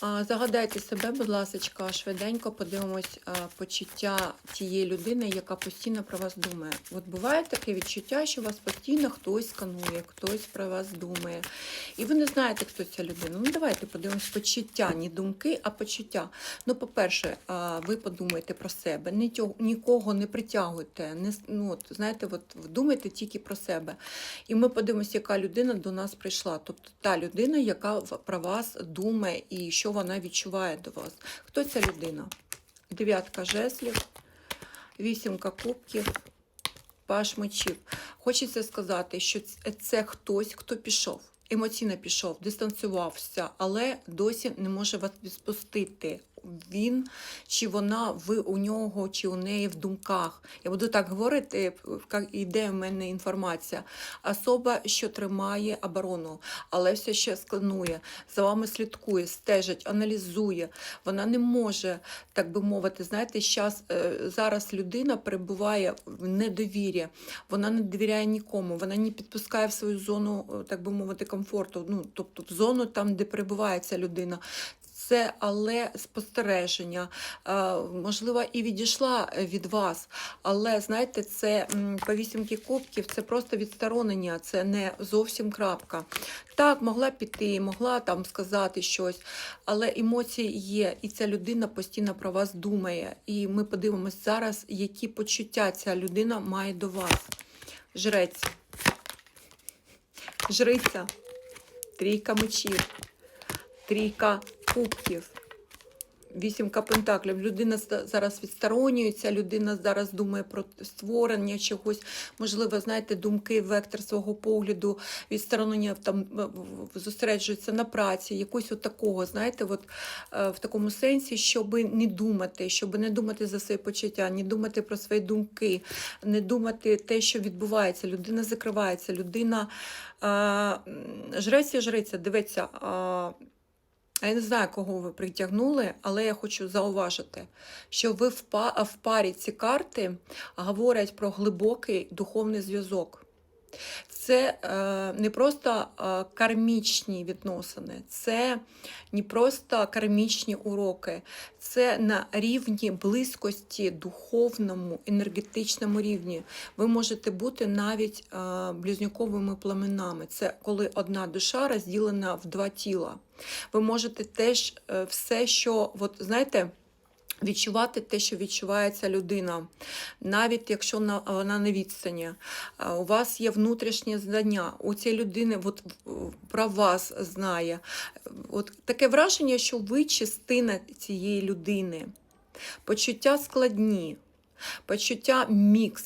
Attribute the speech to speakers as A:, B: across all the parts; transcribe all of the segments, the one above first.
A: Загадайте себе, будь ласка, швиденько подивимось почуття тієї людини, яка постійно про вас думає. От буває таке відчуття, що вас постійно хтось сканує, хтось про вас думає. І ви не знаєте, хто ця людина. Ну, давайте подивимось почуття, не думки, а почуття. Ну, по-перше, ви подумайте про себе, нікого не притягуйте. Не, ну, от, знаєте, от, думайте тільки про себе. І ми подивимося, яка людина до нас прийшла. Тобто та людина, яка про вас думає і що вона відчуває до вас. Хто ця людина? Дев'ятка жезлів, вісімка кубків, паш мечів. Хочеться сказати, що це хтось, хто пішов. Емоційно пішов, дистанціювався, але досі не може вас відпустити. Він чи вона, ви у нього, чи у неї в думках. Я буду так говорити, як іде в мене інформація. Особа, що тримає оборону, але все ще сканує, за вами слідкує, стежить, аналізує. Вона не може, так би мовити, знаєте, щас, е, зараз людина перебуває в недовір'я, вона не довіряє нікому, вона не підпускає в свою зону, е, так би мовити, комфорту, ну, тобто в зону там, де перебуває ця людина. Це але спостереження, е, можливо, і відійшла від вас, але знаєте, це по вісімки кубків, це просто відсторонення, це не зовсім крапка. Так, могла піти, могла там сказати щось, але емоції є, і ця людина постійно про вас думає. І ми подивимось зараз, які почуття ця людина має до вас. Жрець. Жриця. Трійка мечів. Трійка кубків. Вісімка пентаклів. Людина зараз відсторонюється, людина зараз думає про створення чогось. Можливо, знаєте, думки, вектор свого погляду, відсторонення там е, зосереджується на праці, якось от такого, знаєте, от, е, в такому сенсі, щоб не думати, щоб не думати за свої почуття, не думати про свої думки, не думати те, що відбувається. Людина закривається, людина е, м, жрець жриця, дивиться. е, а Я не знаю, кого ви притягнули, але я хочу зауважити, що ви в парі ці карти говорять про глибокий духовний зв'язок. Це е, не просто е, кармічні відносини, це не просто кармічні уроки, це на рівні близькості, духовному, енергетичному рівні. Ви можете бути навіть е, близнюковими племенами. Це коли одна душа розділена в два тіла. Ви можете теж е, все, що, от, знаєте, відчувати те, що відчуває ця людина, навіть якщо на- вона на відстані. У вас є внутрішнє знання, у цієї людини от, про вас знає. От таке враження, що ви частина цієї людини. Почуття складні, почуття мікс.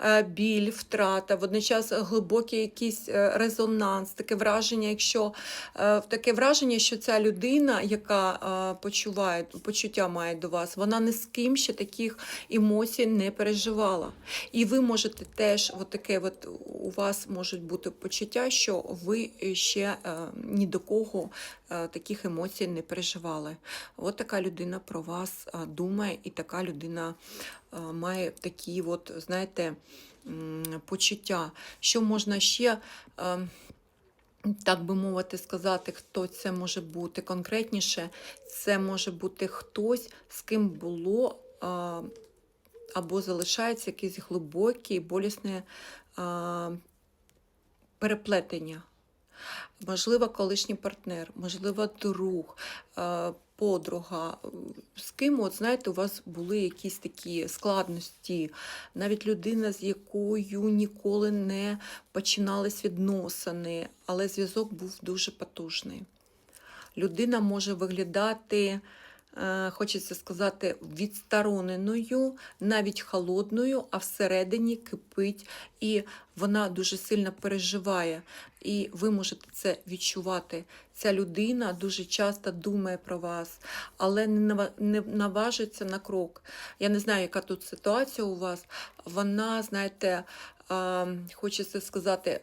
A: Е, Біль, втрата, водночас глибокий якийсь е, резонанс, таке враження, якщо е, таке враження, що ця людина, яка почуває почуття має до вас, вона ні з ким ще таких емоцій не переживала. І ви можете теж, от таке, от у вас можуть бути почуття, що ви ще ні до кого таких емоцій не переживали. От така людина про вас думає, і така людина має такі, от, знаєте, почуття. Що можна ще. так би мовити, сказати, хто це може бути конкретніше, це може бути хтось, з ким було або залишається якесь глибоке, болісне переплетення. Можливо, колишній партнер, можливо, друг, подруга. З ким, от знаєте, у вас були якісь такі складності, навіть людина, з якою ніколи не починались відносини, але зв'язок був дуже потужний. Людина може виглядати, хочеться сказати, відстороненою, навіть холодною, а всередині кипить, і вона дуже сильно переживає. І ви можете це відчувати. Ця людина дуже часто думає про вас, але не наважиться на крок. Я не знаю, яка тут ситуація у вас. Вона, знаєте, е, хочеться сказати,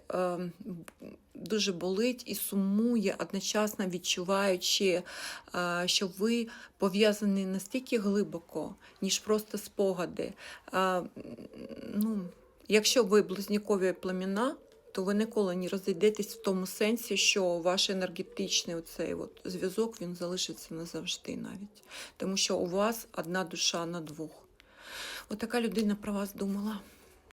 A: дуже болить і сумує, одночасно відчуваючи, що ви пов'язані настільки глибоко, ніж просто спогади. Ну, якщо ви близнюкові племена, то ви ніколи не розійдетесь в тому сенсі, що ваш енергетичний оцей от зв'язок він залишиться назавжди навіть. Тому що у вас одна душа на двох. Отака людина про вас думала.